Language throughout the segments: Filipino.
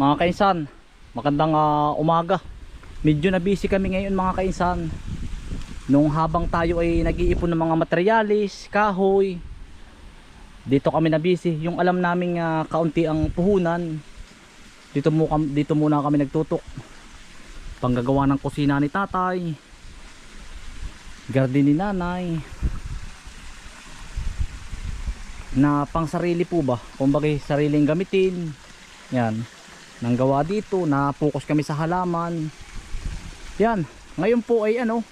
Mga kainsan, magandang ah, umaga. Medyo na busy kami ngayon mga kainsan. Nung habang tayo ay nag-iipon ng mga materialis, kahoy. Dito kami na busy. Yung alam naming ah, kaunti ang puhunan. Dito, mo, dito muna kami nagtutok. Panggagawa ng kusina ni tatay. Garden ni nanay. Na pang sarili po ba? Kumbaga sariling gamitin. Yan. Nang gawa dito, na-focus kami sa halaman. Yan. Ngayon po ay ano,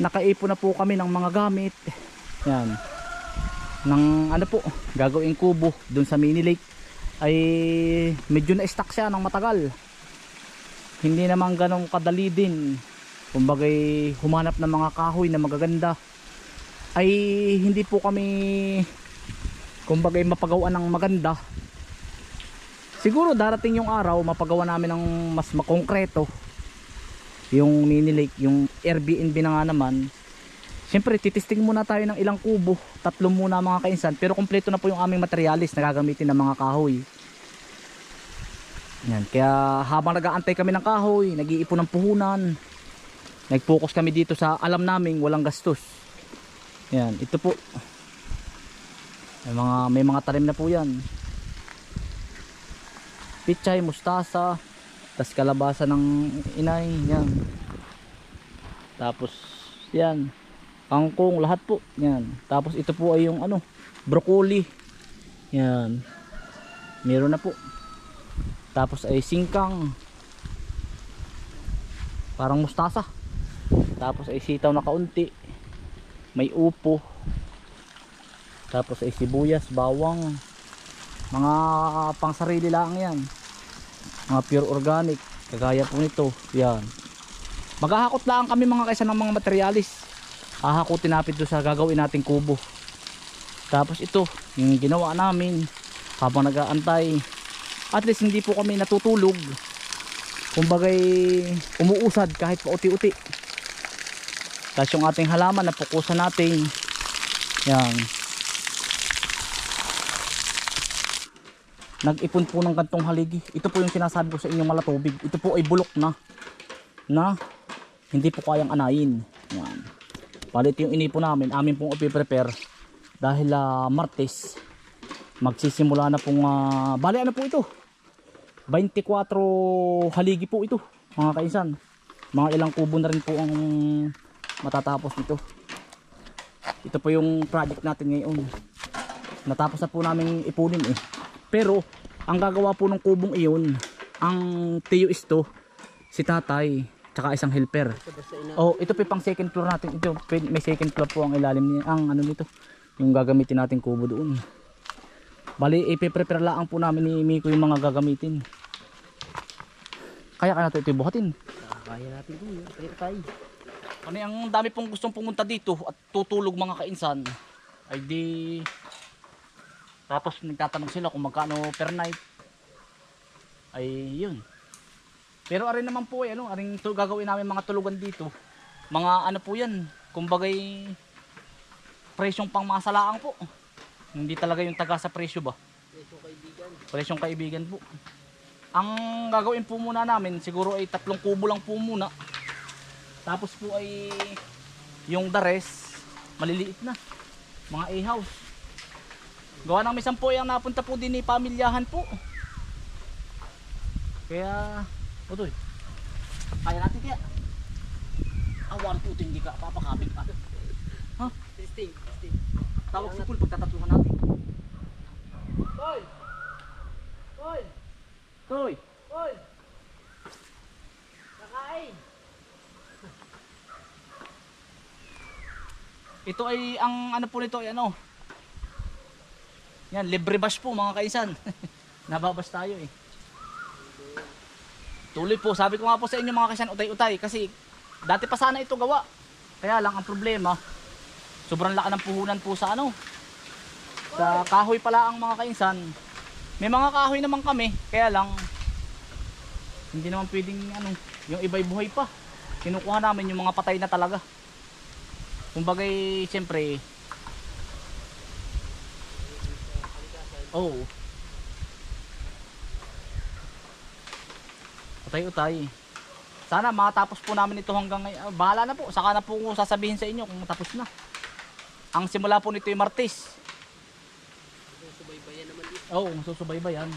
nakaipon na po kami ng mga gamit. Yan. Ng ano po, gagawing kubo dun sa mini lake ay medyo na-stuck siya ng matagal. Hindi naman ganong kadali din. Kumbaga humanap ng mga kahoy na magaganda. Ay hindi po kami kumbaga mapagawa ng maganda siguro darating yung araw mapagawa namin ng mas makongkreto yung mini lake yung Airbnb na nga naman Siyempre, titisting muna tayo ng ilang kubo. Tatlo muna mga kainsan. Pero kompleto na po yung aming materialis na gagamitin ng mga kahoy. Yan. Kaya habang nag-aantay kami ng kahoy, nag-iipon ng puhunan. Nag-focus kami dito sa alam naming walang gastos. Yan. Ito po. May mga, may mga talim na po yan. Pichay, mustasa. tas kalabasa ng inay. Yan. Tapos, yan kangkong, lahat po. Yan. Tapos ito po ay yung ano, broccoli. Yan. Meron na po. Tapos ay singkang. Parang mustasa. Tapos ay sitaw na kaunti. May upo. Tapos ay sibuyas, bawang. Mga pangsarili lang yan. Mga pure organic. Kagaya po nito. Yan. Maghahakot lang kami mga kaysa ng mga materialis hahakutin natin doon sa gagawin nating kubo tapos ito yung ginawa namin habang nag-aantay at least hindi po kami natutulog kumbagay umuusad kahit pa uti-uti tapos yung ating halaman napukusan natin yan nag-ipon po ng gantong haligi. Ito po yung sinasabi ko sa inyong malatubig ito po ay bulok na. Na hindi po kayang anayin. Yan. Palit yung inipo namin, amin pong ipiprepare. Dahil uh, Martes magsisimula na pong uh, bali ano po ito? 24 haligi po ito mga kaisan. Mga ilang kubo na rin po ang matatapos nito. Ito po yung project natin ngayon. Natapos na po namin ipunin eh pero ang gagawa po ng kubong iyon ang tiyo isto si tatay tsaka isang helper. Oh, ito pa pang second floor natin. Ito may second floor po ang ilalim niya. Ang ano nito, yung gagamitin natin kubo doon. Bali, ipe-prepare lang po namin ni Miko yung mga gagamitin. Kaya kaya natin ito buhatin. Kaya natin ito. Kaya tayo. Ano ang dami pong gustong pumunta dito at tutulog mga kainsan. Ay di tapos nagtatanong sila kung magkano per night. Ay yun. Pero arin naman po eh, ano, aring to, gagawin namin mga tulugan dito. Mga ano po yan, kumbagay presyong pangmasalaang po. Hindi talaga yung taga sa presyo ba? Ito kaibigan. Presyong kaibigan po. Ang gagawin po muna namin, siguro ay tatlong kubo lang po muna. Tapos po ay yung the rest, maliliit na. Mga a-house. Gawa ng misan po yung napunta po din ni pamilyahan po. Kaya Utoy. Kaya natin kaya. Awan po hindi ka papakapit pa. Ha? Testing. Testing. Tawag si Pul pagtatatluhan natin. Toy! Toy! Toy. Toy! Nakain! Ito ay ang ano po nito ay ano. Yan, libre bash po mga kaisan. Nababas tayo eh. Tuloy po, sabi ko nga po sa inyo mga kaisan utay-utay kasi dati pa sana ito gawa. Kaya lang ang problema, sobrang laki ng puhunan po sa ano. Sa kahoy pala ang mga kainsan. May mga kahoy naman kami, kaya lang hindi naman pwedeng ano, yung iba'y buhay pa. Kinukuha namin yung mga patay na talaga. Kumbagay, siyempre, oh, Utay-utay. Sana matapos po namin ito hanggang ngayon. Ah, Bahala na po. Saka na po ko sasabihin sa inyo kung tapos na. Ang simula po nito ay Martes. Subaybayan naman dito. Oo, oh, susubaybayan.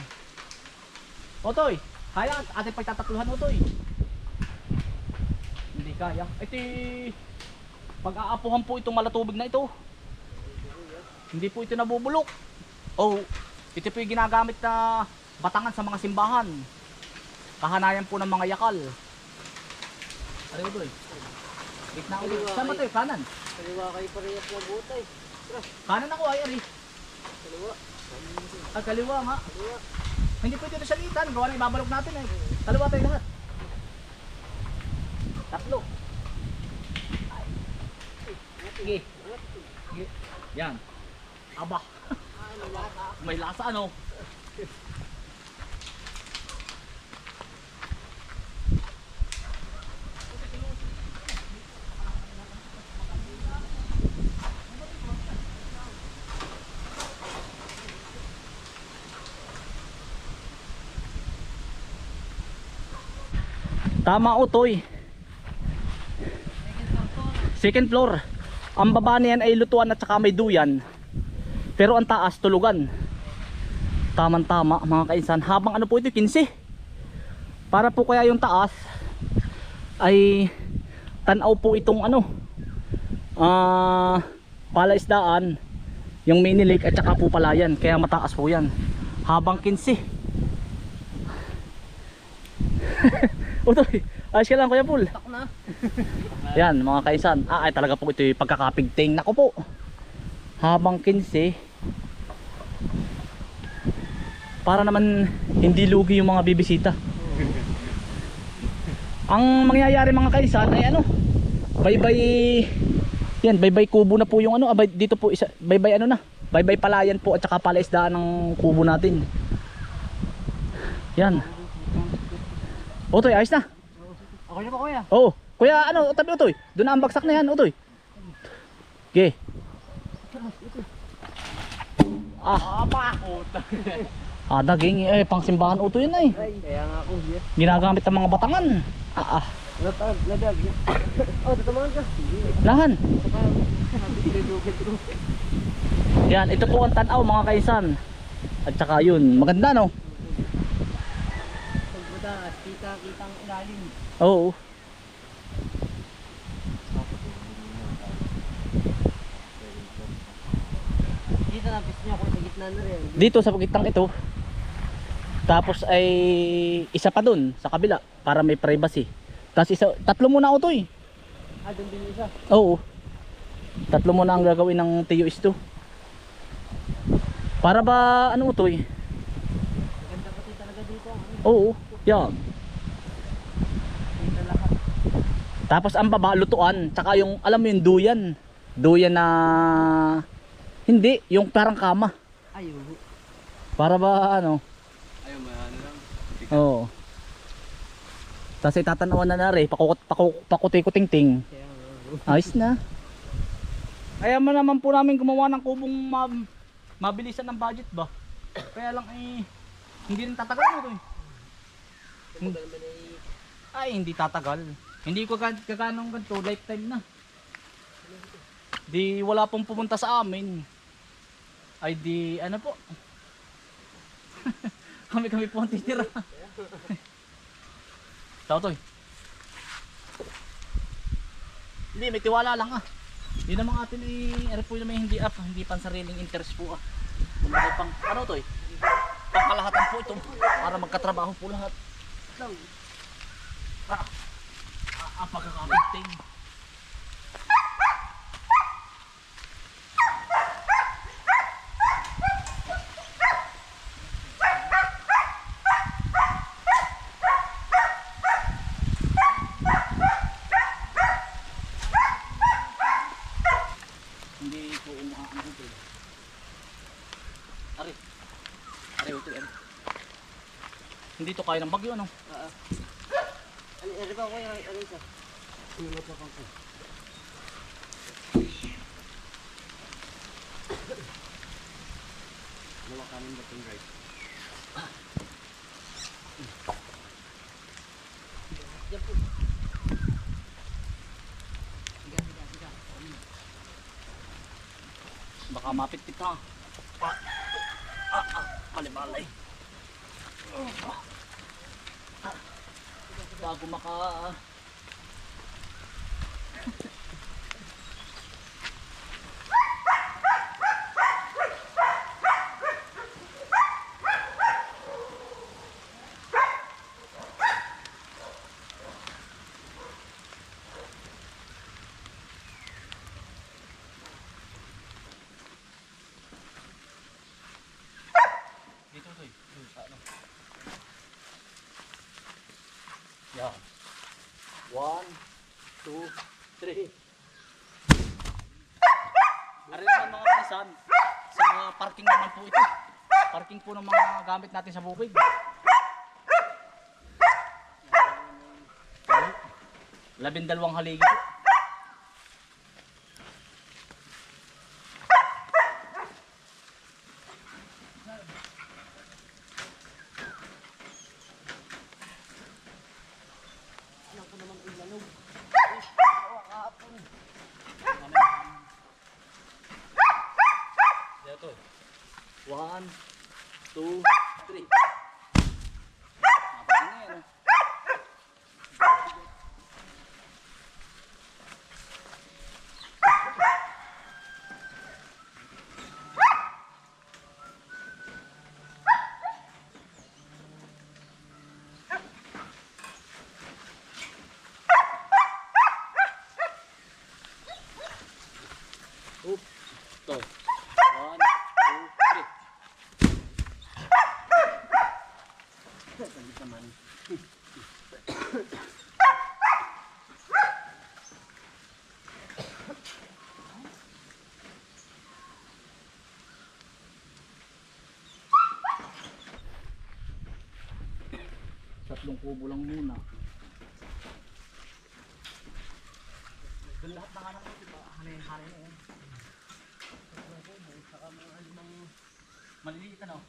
Otoy, kaya ating pagtatatluhan Otoy. Hindi kaya. Ito pag-aapuhan po itong malatubig na ito. Hindi po ito nabubulok. Oh, ito po yung ginagamit na batangan sa mga simbahan. Kahanayan po ng mga yakal. Ano ito eh? Gitna ulit. Saan ba ito? Kanan. Kaliwa kayo parehas ng butay. Kanan ako ay ari. kaliwa. Ah, kaliwa nga. Kaliwa. Hindi pwede ito salitan. Gawa na ibabalok natin eh. Kaliwa tayo lahat. Tatlo. Sige. Sige. Yan. Aba. May lasa ano. Tama utoy. Second floor. Ang baba niyan ay lutuan at saka may duyan. Pero ang taas tulugan. Tamang tama mga kainsan. Habang ano po ito 15. Para po kaya yung taas ay tanaw po itong ano ah palaisdaan yung mini lake at saka po palayan kaya mataas po yan habang 15 Utoy, ayos ka lang Kuya na. Yan mga kaisan. Ah, ay talaga po ito yung pagkakapigting. Nako po. Habang 15. Para naman hindi lugi yung mga bibisita. Ang mangyayari mga kaisan ay ano? Baybay yan, baybay kubo na po yung ano, abay, dito po isa, baybay ano na. Baybay palayan po at saka palaisdaan ng kubo natin. Yan. Otoy, ayos na. Ako na ba kuya? Oo. Kuya, ano, tabi utoy. Doon na ang bagsak na yan, utoy. Okay. Ah, Apa? ah daging eh pang simbahan utoy yun ay. Ay, kaya nga ako. Yes. Ginagamit ng mga batangan. Ah, ah. Natag, nadag. Oh, tatamaan ka. Lahan. Ko. Yan, ito po ang tanaw mga kaisan. At saka yun, maganda no? Pagbudas, kita-kita ang ilalim. Oo. Dito na, ako sa gitna na rin. Dito sa gitnang ito. Tapos ay isa pa dun sa kabila para may privacy. Tapos isa, tatlo muna utoy. Ah, doon din isa. Oo. Tatlo muna ang gagawin ng Tiyo Isto. Para ba ano utoy? Maganda pati talaga dito. Ano, Oo. Yan. Tapos ang baba lutuan, tsaka yung alam mo yung duyan. Duyan na hindi, yung parang kama. Para ba ano? Ayun, may ano lang. Oo. Tapos itatanawan na na rin, pakukut, pakuk, pakuti-kuting-ting. Ayos na. Kaya mo naman po namin gumawa ng kubong ma- mabilisan ng budget ba? Kaya lang eh, hindi rin tatagal mo to eh. Ay hindi tatagal. Hindi ko ka kaganong ganito, lifetime na. Di wala pong pumunta sa amin. Ay di, ano po? Kami-kami po ang titira. Tao to Hindi, may tiwala lang ah. Yun naman atin ay, ano po naman hindi up, hindi pan sariling interest po ah. Kumbaga pang, ano to eh? Pangkalahatan po ito para magkatrabaho po lahat. lang. Ah, ah, pagkakapigting. Hindi ko umaano ito. Ari. Ari, ito, ari. Kaya ng bagyo, ano? Ah, ah. Ano, ano ba kuya? Ano isa? Ano pa ko? Dalawa kanin ba itong guys? Diyan po. Siga, siga, siga. Baka mapit-pit ha. Ah, ah, ah, palibalay. Ah. Bago maka... Dito to eh. Dito sa ano. Yan. One, two, three. Ari naman mga kaisan. Sa parking naman po ito. Parking po ng mga gamit natin sa bukid. Labindalawang haligi po. Alam ko naman yung lanog. Dito. One, two, three. Abang na yan. oh. Oop. Ito. One, two, three. Salit naman. Tatlong kubo lang muna. Doon lahat ng anak mo, diba? Hanay-hanay na yan. Saka mga limang maliliit ano.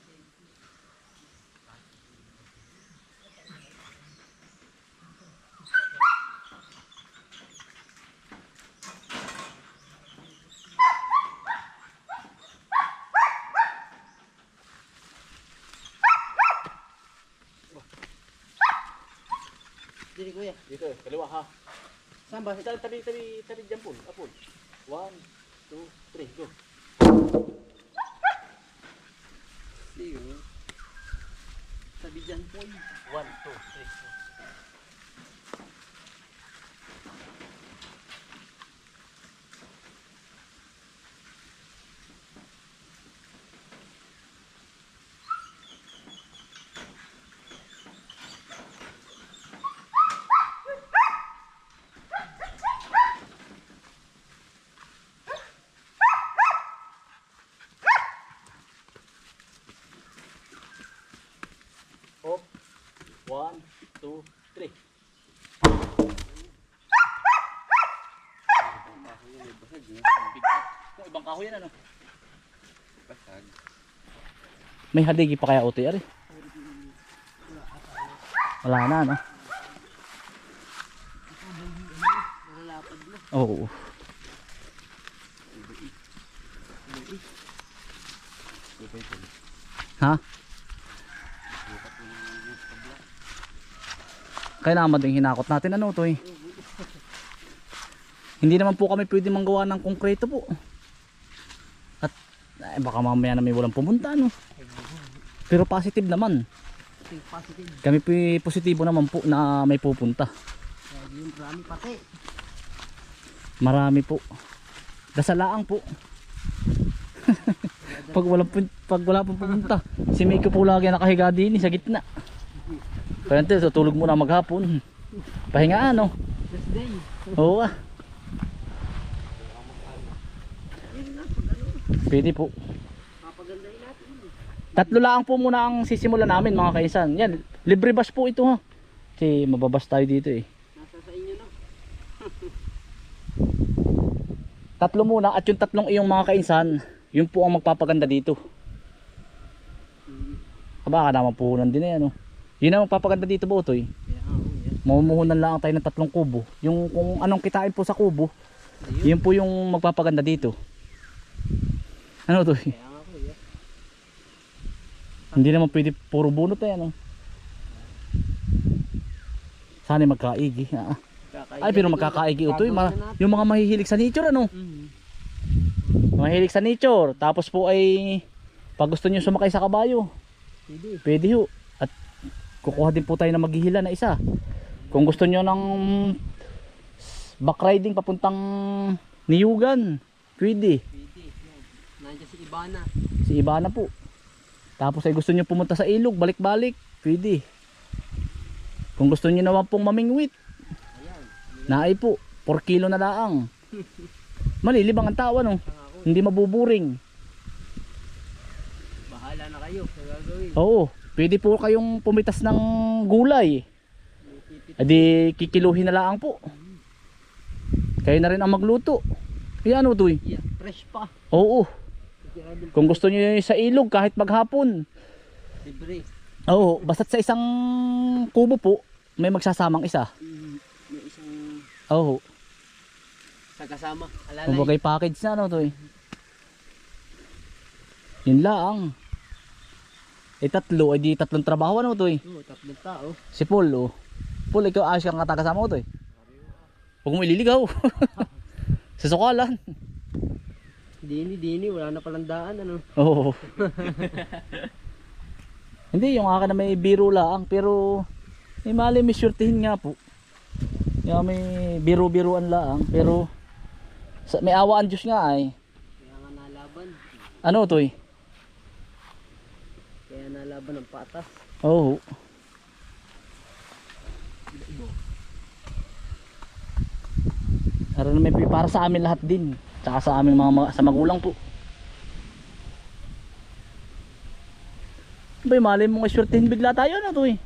Dili kuya. Dito, kaliwa ha. Saan ba? Tabi, tabi, tabi, tabi dyan po. Apol. One, two, three, go. Sige. Sabi dyan po. One, two, three, go. One, two, three. Ibang kahoy yan ano. Basag. May haligi pa kaya utoy ari? Wala na no? Nalalapad na. Oo. Ha? Kaya naman din hinakot natin ano to eh. Hindi naman po kami pwede manggawa ng konkreto po. At eh, baka mamaya na may walang pumunta no. Pero positive naman. Positive. Kami po positibo naman po na may pupunta. Marami pati. Marami po. Dasalaang po. pag wala pag wala pong pumunta, si Miko po lagi nakahiga din sa gitna. Kaya ito, tutulog muna maghapon. Pahinga? This day. Oo ah. Pwede po. natin. Tatlo lang po muna ang sisimulan namin mga kaisan. Yan, libre bus po ito ha. Kasi mababas tayo dito eh. Nasa sa inyo na. Tatlo muna at yung tatlong iyong mga kainsan, yun po ang magpapaganda dito. Hmm. Aba, ka naman puhunan din eh ano. Yun ang magpapaganda dito po, Toy. Kaya ako yan. mamumuhunan lang tayo ng tatlong kubo. Yung kung anong kitain po sa kubo, Ayun. yun po yung magpapaganda dito. Ano to? Nga kuya. Hindi naman pwede puro bunot yan. Oh. Sana magkaigi. Ah. Ay, pero magkakaigi ito. Yung, mga, yung mga mahihilig sa nature, ano? Mhm. Mahihilig sa nature. Tapos po ay, pag gusto nyo sumakay sa kabayo, Pwede. pwede ho. Kukuha din po tayo ng maghihila na isa. Kung gusto nyo ng back riding papuntang Niyugan, pwede. Pwede. Yan. Nandiyan si Ibana. Si Ibana po. Tapos ay gusto nyo pumunta sa ilog, balik-balik, pwede. Kung gusto nyo naman pong mamingwit, naay po, 4 kilo na laang. Malilibang ang tawa no, hindi mabuburing. Bahala na kayo. Oo, pwede po kayong pumitas ng gulay. Adi kikiluhin na laang po. Kayo na rin ang magluto. Yan o tuy. Yeah. Fresh pa. Oo, kung gusto nyo sa ilog kahit maghapon. Libre. Oo, basta't sa isang kubo po, may magsasamang isa. Mhm. May isang Oo, kasama. Alalay. kumbaga package na ano to eh. Yun lang. Eh tatlo, eh di tatlong trabaho ano to eh. Oo, tatlong tao. Si Paul oh. Paul, ikaw ayos kang katakasama ko to eh. Huwag mo ililigaw. Sa sukalan. Dini, dini. Wala na palang daan. Ano? Oo. Hindi, yung akin na may biro lang. Pero, may mali may surtihin nga po. Yung may biro-biroan lang. Pero, sa, may awaan Diyos nga ay. Kaya nga nalaban. Ano to eh? Nalaban ng patas. Oo. Para po para sa amin lahat din. Tsaka sa aming mga, sa magulang po. Bay, mali mo nga surtihin bigla tayo na to eh.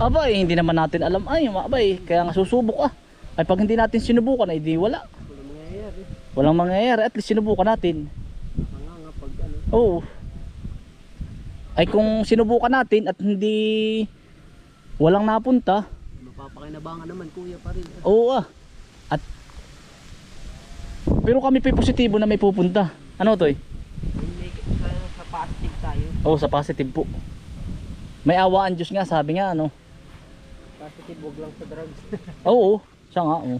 Aba eh, hindi naman natin alam ay, abay, kaya nga susubok ah. Ay pag hindi natin sinubukan ay di wala. Wala mangyayari. Walang mangyayari, at least sinubukan natin. Mga nga pag ano. Oo. Ay kung sinubukan natin at hindi walang napunta, Mapapakinabangan naman kuya pa rin. oo ah. At pero kami pa positibo na may pupunta. Ano to eh? Sa, sa positive tayo. Oo, sa positive po. May awaan Diyos nga, sabi nga ano. Positive wag lang sa drugs. Oo, siya nga. Oo.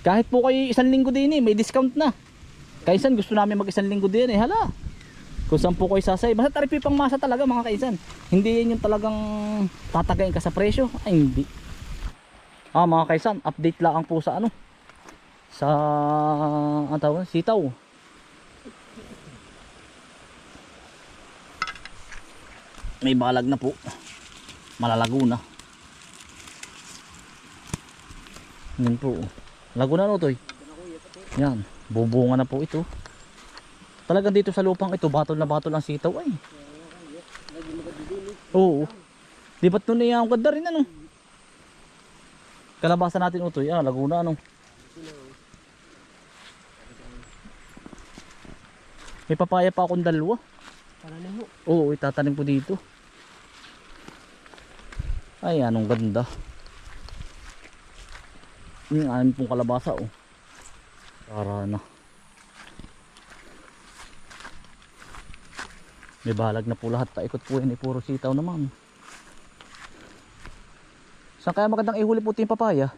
Kahit po kayo isang linggo din eh, may discount na. Kaisan gusto namin mag isang linggo din eh, hala. Kung saan po kayo sasay. Basta taripi pang masa talaga mga kaisan. Hindi yan yung talagang tatagayin ka sa presyo. Ay hindi. Ah mga kaisan, update lang po sa ano. Sa ang tawag, sitaw. May balag na po. Malalago na. Yan po. Lago na no, Toy. Yan. Bubunga na po ito. Talagang dito sa lupang ito, batol na batol ang sitaw ay. Oo. Di ba't nun eh, ang ganda rin ano? Kalabasan natin utoy. Ah, Laguna ano. May papaya pa akong dalawa. Na ho. Oo, itatanim ko dito. Ay, anong ganda. Yung anim pong kalabasa, oh. Para na. May balag na po lahat. Paikot po yan, eh, puro sitaw naman. Saan kaya magandang ihuli po yung papaya?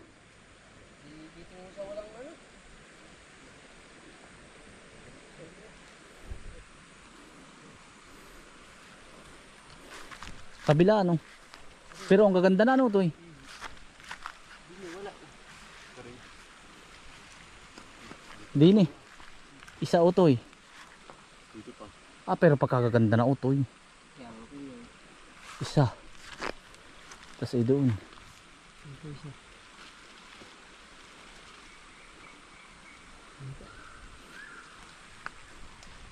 Dito sa walang ano. Kabila, ano? Pero ang gaganda na, ano, to eh. Dini. Isa utoy. Pa. Ah, pero pagkagaganda na utoy. Isa. Tapos ay doon.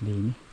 Dini.